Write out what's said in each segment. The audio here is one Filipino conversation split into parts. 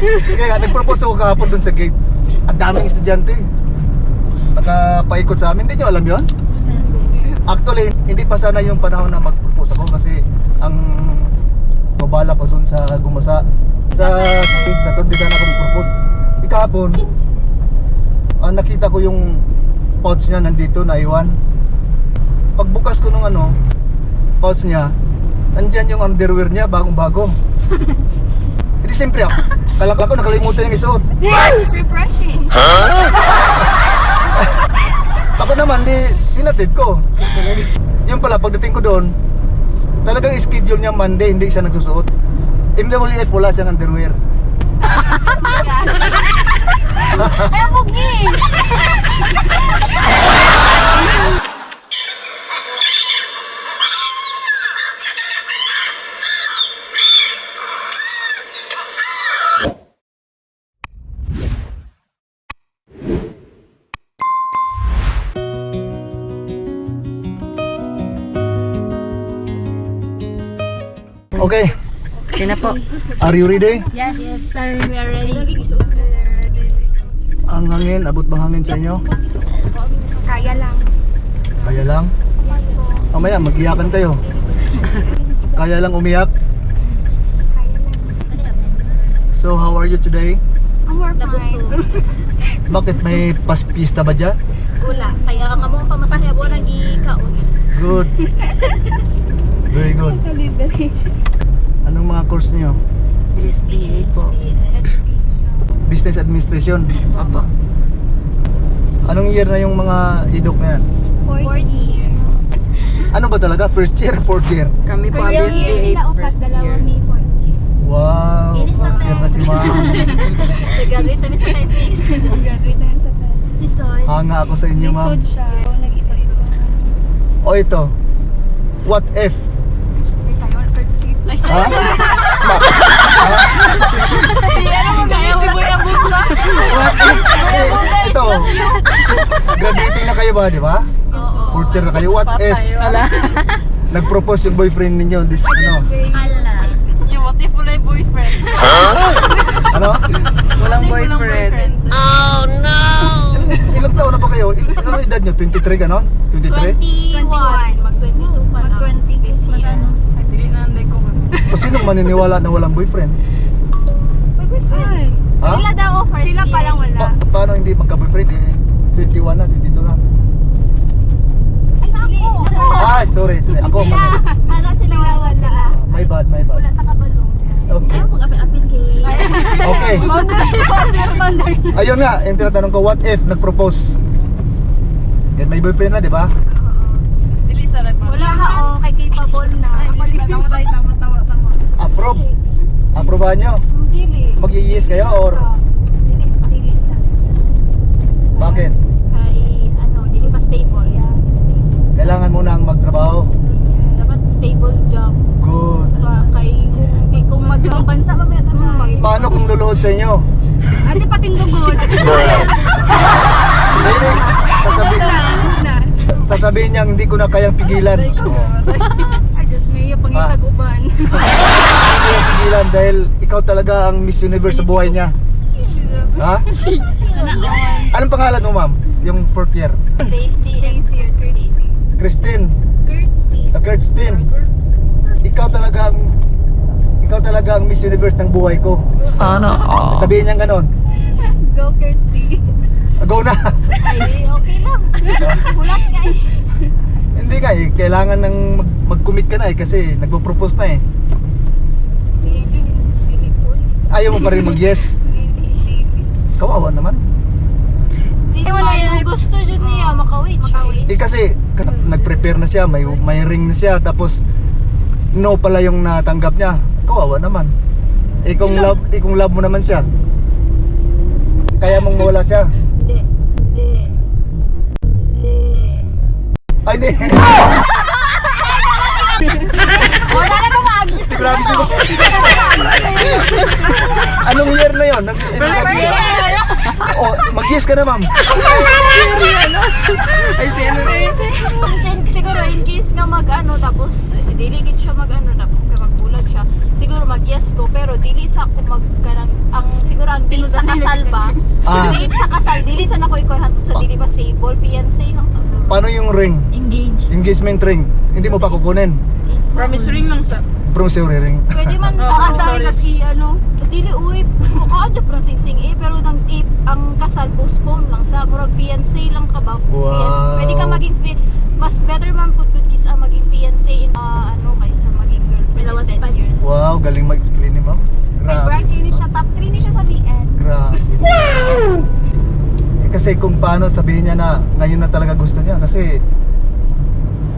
Kaya nag-propose ako kahapon dun sa gate. Ang daming estudyante. Nakapaikot sa amin. Hindi nyo alam yon? Actually, hindi pa sana yung panahon na mag-propose ako kasi ang babala ko dun sa gumasa. Sa sa to, di sana ako mag-propose. Di kahapon, ah, nakita ko yung pouch niya nandito, naiwan. Pagbukas ko nung ano, pouch niya, nandyan yung underwear niya, bagong-bago. Hindi siyempre ako. Kala ko nakalimutan yung isuot. Refreshing. Ako naman, di, inatid ko. Yung pala, pagdating ko doon, talagang schedule niya Monday, hindi siya nagsusuot. MWF, wala siyang underwear. Ay, bugi! Okay, Okay na po. are you ready? Yes, sir. We are ready. Ang hangin, abot ba hangin sa inyo? Kaya lang. Kaya lang. Yes po. Mamaya, mag-iyakan kayo. Kaya lang umiyak. Kaya lang. So, how are you today? Ang more fine. Bakit may paspista ba dyan? Wala. Kaya nga mo pa masaya mo nang ikaon. Good. Very good. Anong mga course niyo? BSBA po. Business Administration. Opo. Anong year na yung mga idok na yan? Fourth year. Ano ba talaga? First year, fourth year? Kami po ang First year BSBA sila upas, first dalawa year. may fourth year. Wow, Inis na fourth year na si ma'am. Nag-graduate kami sa thesis. Graduate naman sa test. Lison. Hanga ako sa inyo ma'am. Lisod siya. So, nag-iba-iba. O ito, what if? Wait tayo, first year. Ha? Ano mo gabi si Boy Abot ka? Eh, ito, graduating na kayo ba, di ba? Oo. Fourth year na kayo. What if Wala. nag-propose yung boyfriend ninyo this ano? Ala. Yung what if wala yung boyfriend? Ano? Walang boyfriend. Ilang taon na ba kayo? Ano edad nyo? 23 gano'n? 23? 21. Mag-22 pa lang. Mag-20 this year. Dili na nanday ko. O sinong maniniwala na walang boyfriend? Ay. Ha? Sila daw first Sila year. palang wala. Pa- paano hindi magka-boyfriend eh? 21 na, 22 na. Ay, ako. Ah, sorry, sorry. Ako, Sila. mag- Ano sila wala. my bad, my bad. Wala ta kabalo. Okay. Ayaw mag-apil-apil kay. Okay. Ayun nga, yung tinatanong ko, what if nag-propose? Yan, may boyfriend na, di ba? Dili sa red Wala ka o, kay capable na. Ay, dili na. Tama tayo, tama, tama, tama. Approve. Aprobahan nyo? Dili. Mag-i-yes kayo or Dili sa. Dili sa. bakit? Kay, ano, dili pa stable. Kailangan mo nang magtrabaho. Dapat stable job. Good. Saka kay, kung, kung mag bansa ba may tanong? Paano kung luluhod sa inyo? Ate patindugod. Hindi, sasabi, na. sasabihin niya hindi ko na kayang pigilan. Ay, Diyos may pangitag uban. Hindi ko kayang pigilan dahil ikaw talaga ang Miss Universe sa buhay niya. Ha? Sana all. Anong pangalan mo ma'am? Yung fourth year? Daisy and Kirsty. Christine. Kirsty. Kirsten. Ikaw talaga ang ikaw talaga ang Miss Universe ng buhay ko. Sana all. Sabihin niya ganon. Go Kirsty. Go na. Ay, okay lang. Hulat ka eh. Hindi nga eh, kailangan ng mag- mag-commit ka na eh kasi nagpo-propose na eh. Dili, dili po eh. Ayaw mo pa rin mag-yes. Kawawa naman. Dili wala yung gusto dyan niya, makawit siya eh. Kasi ka- nag-prepare na siya, may may ring na siya tapos no pala yung natanggap niya. Kawawa naman. Eh kung love, eh kung love mo naman siya. Kaya mong mawala siya. Ay, hindi. Wala na! Grabe siya. Anong year na yun? Nag oh, mag-yes ka na, ma'am. Ay, si ano na Siguro in case nga mag-ano tapos eh, dili gid siya mag-ano tapos magbulag siya. Siguro mag-yes ko pero dili sa ako mag kanang ang siguro kasal ba? Ah. Dili sa kasal, dili sa nakoy ko hatod sa dili ba stable, fiancé lang sa Paano yung ring? Engage. Engagement ring? Hindi mo pa kukunin? Promise ring lang sa. Promissory ring. Pwede man Oo, oh, sorry. kasi ano, dili uy, kaadyo pro sing sing eh pero nang eh, ang kasal postpone lang sa murag fiancé lang ka ba? Wow. Fian- Pwede ka maging fi- mas better man pud good kisa maging fiancé in ah, ano kaysa maging girlfriend Dalawat in 10 pa. years. Wow, galing mag-explain ni ma'am. May Grabe. bright si ni ma'am. siya, top 3 ni siya sa BN. Grabe. Eh, kasi kung paano sabihin niya na ngayon na talaga gusto niya kasi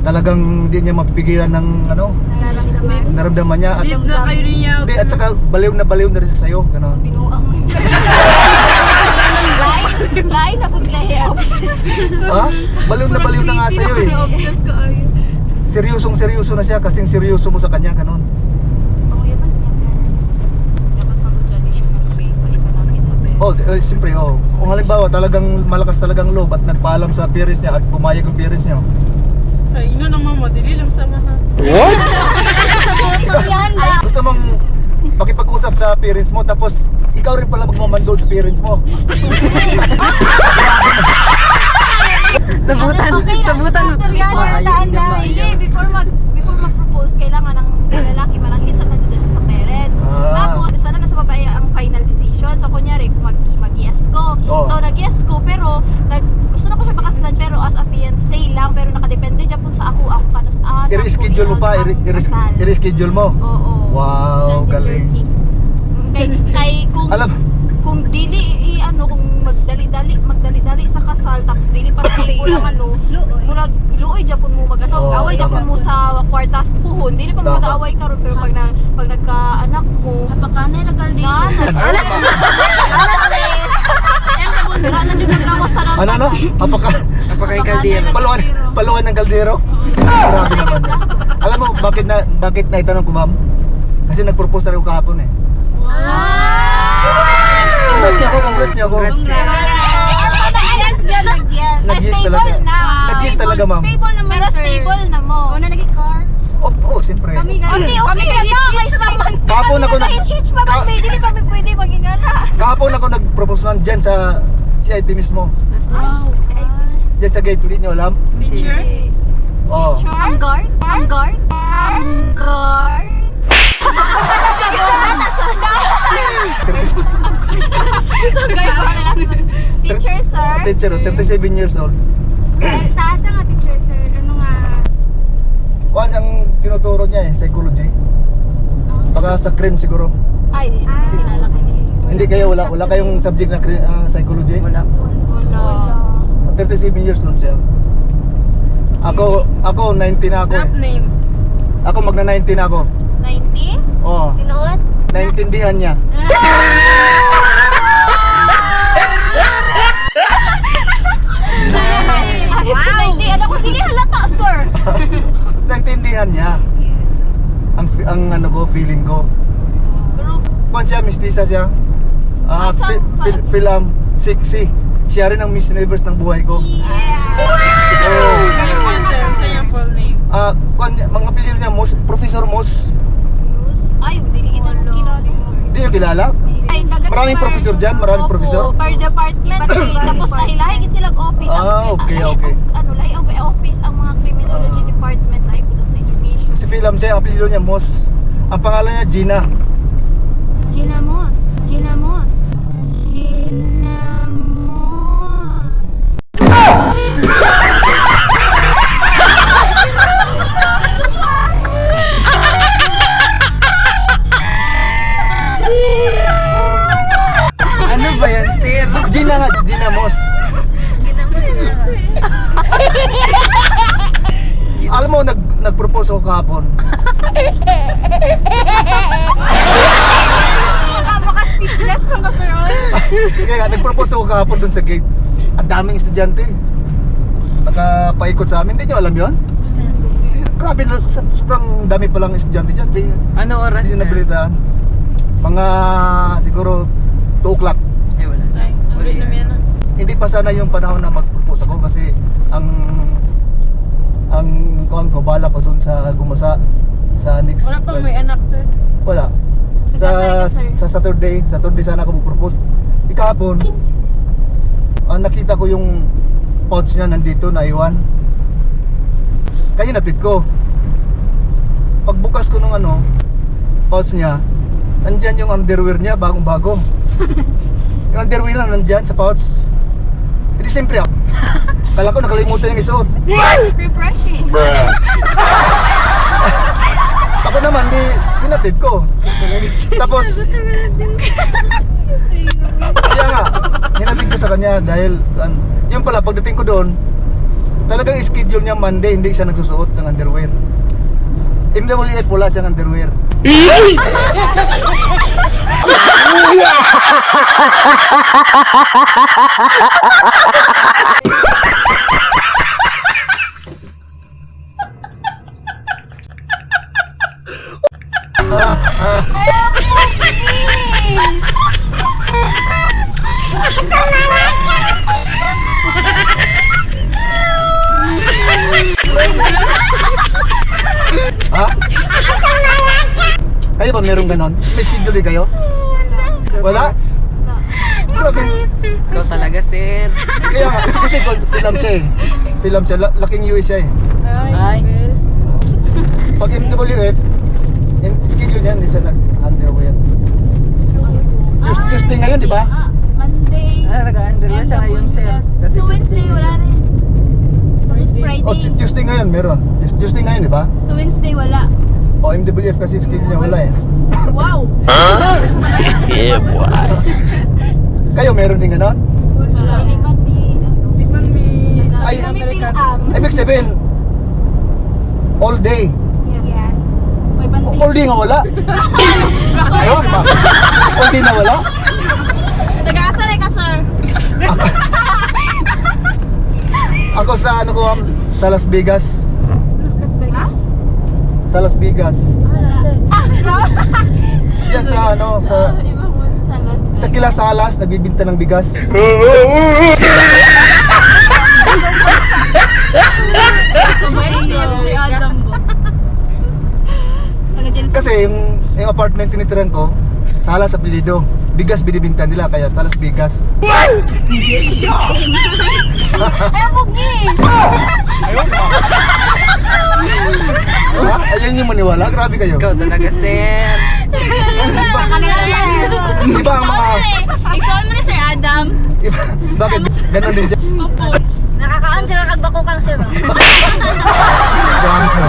talagang hindi niya mapipigilan ng ano, Nararamdaman. naramdaman niya at Lead na kayo rin niya. hindi at saka baliw na baliw na rin siya sa'yo, gano'n. Binuang. Lain, na lahi obsess. Ha? Baliw na baliw na nga sa'yo eh. Seryosong seryoso na siya kasing seryoso mo sa kanya, gano'n. Sa. Oh, eh, siyempre, oh. Kung halimbawa talagang malakas talagang loob at nagpaalam sa parents niya at pumayag ang parents niya. Ay, ino naman mo. Dili lang sama ha. What? Gusto mong makipag-usap sa parents mo tapos ikaw rin pala magmamandol sa parents mo. Sabutan. Okay, Sabutan. Pastor yan, nataan na. Hindi, before mag before mag-propose, kailangan ng lalaki man ang isa na dito siya sa parents. Ah. Tapos, sana nasa babae ang final decision. So, kunyari, kung mag, mag-yes ko. Oh. So, nag-yes ko, pero nag, gusto na ko siya pakaslan, pero as a fiancé lang, pero nakadepende dyan po sa ako, ako kanus ah, I-reschedule mo pa, i- i- i-reschedule mo. Oo. Wow, galing. Kay, kay kung Alam, kung dili i ano kung magdali-dali magdali-dali sa kasal tapos dili pa sa kulang ano murag luoy japon mo mag-asawa Oo, away japon tama. mo sa kwartas puhon dili pa mo Tama. mag-away karon pero pag na, pag nagka-anak mo Hapakanay lang kaldi. na Sira na dyan nagkamusta na ano ano? Apaka, Apakay kaldero. paluan, paluan ng kaldero? Grabe naman. Alam mo, bakit na, bakit na itanong ko ma'am? Kasi nag-propose na rin ako kahapon eh. Congrats niya ako, congrats ako. Yes, yan, nag-yes. Nag-yes stable talaga. na. Nag-yes talaga ma'am. Stable naman, pero stable na mo Una naging car. Oo, oh, siyempre. Kami ganun. Okay, okay na na, guys naman. Kahapon ako nag... Hitch pa ba? Ka- May dili pa may pwede maging ana. Kahapon ako nag-propose man dyan sa CIT mismo. Wow. Dyan sa gate, hindi nyo alam? Teacher? Oo. Ang guard? Ang guard? Ang guard. Teacher, sir. Teacher, oh, 37 years old. Sa asa nga teacher, sir? Ano nga? Kuan ang tinuturo niya eh, psychology. Baka sa crime siguro. Ay, Ah. sinala ka niya. Hindi kayo, wala, wala kayong subject na cri- ah, psychology? Wala po. Wala. 37 years old siya. Ako, ako 19 na ako Drop eh. name. Ako magna 19 na ako. 90? Oo. Tinuot? Naintindihan niya. Wow! 90, ano ko dili halata, sir. Naintindihan niya. Ang, fi- ang ano ko, feeling ko. Pero, Kuan siya, mistisa siya. Ah, fi- saan- fil- film, sexy. Siya rin ang Miss Universe ng buhay ko. yeah. Ano po sir? Sa iyang full name. Ah, niya, mga apelyido niya, Mos, Professor Mos. Ay, dili kita kilala, sir. Hindi niyo kilala? Ay, dagat Maraming professor dyan, maraming Opo, professor. per department. Tapos nahilahi gid silang office. Ang- Ah, okay, lahi- okay. ang- Ano, lahi og office ang mga criminology Ah. department lahi dun sa education. Si film siya, ang apelyido niya, Mos. Ang pangalan niya, Gina. Ginamos. Ginamos. Gina nga, Gina Mos. Alam mo, nag, nag-propose ako kahapon. Maka speechless mo sir. Kaya nag-propose ako kahapon dun sa gate. Ang daming estudyante. Nakapaikot sa amin. Hindi nyo alam yon? Grabe, na- sa- sobrang dami palang estudyante dyan. Hindi, Ano oras, hindi sir? nabalitaan. Mga siguro 2 o'clock. Ay, wala. Ay, ulit na yan. Hindi pa sana yung panahon na mag-propose ako kasi ang ang kuhan ko, bala ko dun sa gumasa sa next Wala pang may anak, sir. Wala. Sa, Nagkasaya ka, sir? sa Saturday, Saturday sana ako mag-propose. Ikaw kahapon, ah, nakita ko yung pouch niya nandito, naiwan. Kaya natid ko. Pagbukas ko ng ano, pouch niya, nandyan yung underwear niya, bagong bago. yung underwear na nandyan sa pouch. Hindi siyempre ako. Kala ko nakalimutan yung isuot. Refreshing. Ako naman, di, dinatid ko. Tapos, kaya nga, hinatid ko sa kanya dahil, an, yun pala, pagdating ko doon, talagang schedule niya Monday, hindi siya nagsusuot ng underwear. MWF, wala siyang underwear. Ha? Kayo ba meron ganon? May schedule kayo? Wala? Grabe. Ikaw talaga, sir. Kaya nga, kasi, kasi film siya eh. Film siya, la- laking US siya eh. Ay. Pag MWF, yung schedule niya, hindi siya nag-underwear. Tues- Tuesday ngayon, di ba? Ah, Monday. Ah, nag-underwear siya ngayon, sir. Kasi So Wednesday wala rin. It's Friday. O, Tu- Tuesday ngayon, meron. Tues- Tuesday ngayon, di ba? So Wednesday wala. O, MWF kasi schedule niya wala eh. Wow. Kayo, meron din ganon? Wala. Tikman mi. Tikman mi. Ay, Tikman mi Pilam. Ibig sabihin, all day. Yes. All day nga wala. Ayun, ma. All day na wala. Taga-asa ka, sir. Ako sa ano ko, ma'am, sa Las Vegas. Vegas? Sa Las Vegas. Ah, sir. Yan sa ano, sa Ibang sa Las sa Kilasalas, nagbibinta ng bigas. Niya si Adam. Kasi yung, yung apartment tinitiran ko, Salas apelido. Bigas binibinta nila, kaya Salas Vegas. Ay, pugi! Ha? Ayun yung maniwala, grabe kayo. Ikaw talaga, sir. Sa kanila, sir. Di ba ang mga... Ikaw mo ni Sir Adam. Iba, bakit ganon din siya? Nakakaan siya kagbako kang sir ba? Grabe ka.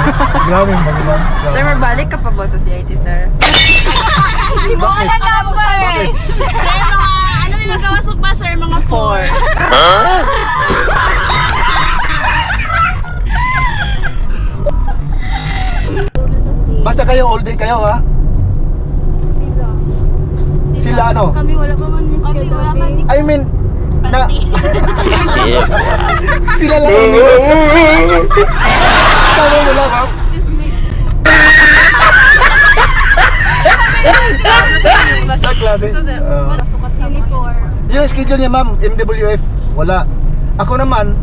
Grabe yung bagilan. Sir, mabalik ka pa ba sa CIT, sir? Mo na number. Bakit? Sir, mga ano may magkawasok pa sir? Mga Four. Basta kayo, all day kayo ha? Sila. Sila ano? Kami wala pa man miss Kami wala man I mean, na... Sila lang Tama mo lang, ma'am. Sa klase? Uniform. yung schedule niya, ma'am, MWF, wala. Ako naman,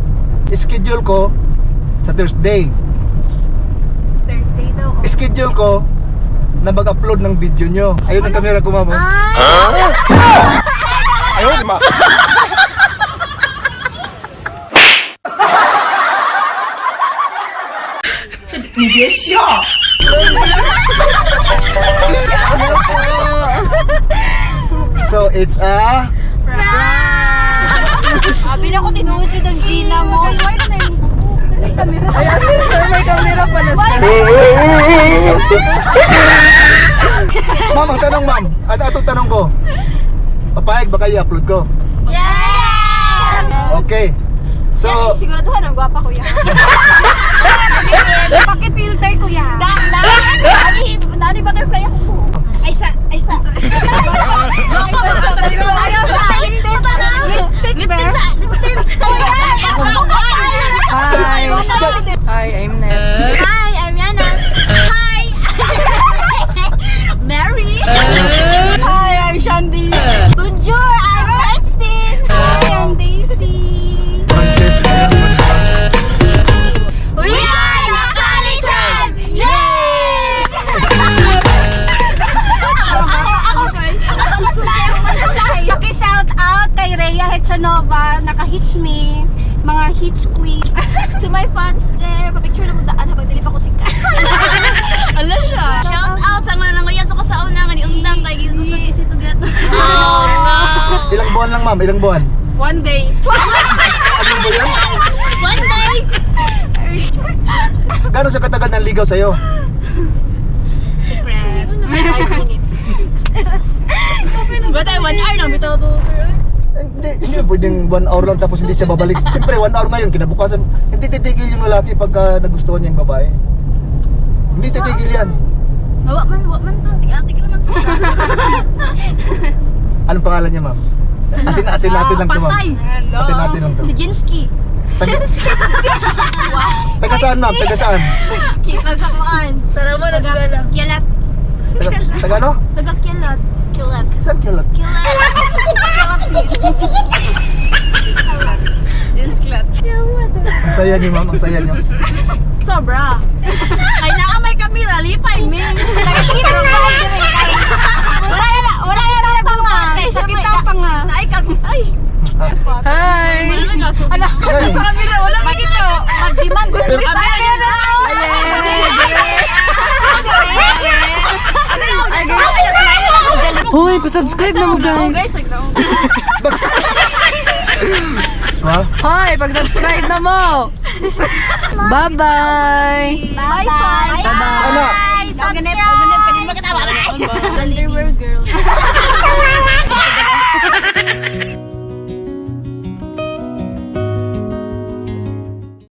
schedule ko sa Thursday. Schedule ko na mag-upload ng video nyo. Ayun ang camera ko, ma'am. oh. Ayun, ma. So, it's a... Abi na ko tinuod yun ang Gina mo. Ay, sir, may camera pala, ma'am, ang tanong, ma'am. At ato tanong ko. Papayag ba kayo i-upload ko? Yes! Okay. So, Siguraduhan ang gwapa kuya. Paki-filter kuya. Nani, nani butterfly ako. Ay sa, ay sa. Hi. Hi, I'm Ned. Hi, I'm Yana. Hi. Mary. Hi, I'm Shandy. Hitch queen. To my fans there, pa-picture na mo daan habang dili pa ko sikat. Ala siya. Shout out sa mga nangoyan sa kasauna nga ni undang kay gusto kay si Tugat. Ilang buwan lang ma'am, ilang buwan? One day. Ano ba yan? One day. Gano'n siya katagal ng ligaw sa'yo? Five minutes. Ba't ay one hour lang bitaw to, sir? Hindi, hindi pwedeng one hour lang tapos hindi siya babalik. Siyempre, one hour ngayon, kinabukasan, hindi titigil yung lalaki pagka nagustuhan niya yung babae. Hindi titigil yan. Wa man, wa man to. Ati-ati ka naman to. Anong pangalan niya, ma'am? Atin, atin natin lang to, ma'am. Atin natin lang to. Si Jinsky. Taga, taga saan, ma'am? Taga saan? Nagkakuan. Tara mo, nagkala. Kyalat. Taga, taga ano? Taga kyalat. Kyalat. Saan kilat? Jinsklat. Ang saya niyo, ma'am. Ang saya niyo. Sobra. Ay, naamay kami, lipay, Ming. Nakasigit ang mga Wala yan, wala yan ang panga. Sakit ang panga. Ay, kag... Ay. Hi! Ala, sa kamera, wala makito. Mag-demand. Kamera Hoy, pa-subscribe na mo guys. guys, Ha? Hoy, pag-subscribe na mo. Bye-bye. Bye-bye. Ano? Bye. Pag-ganip, pag-ganip, kanina makatawa. Underwear girl.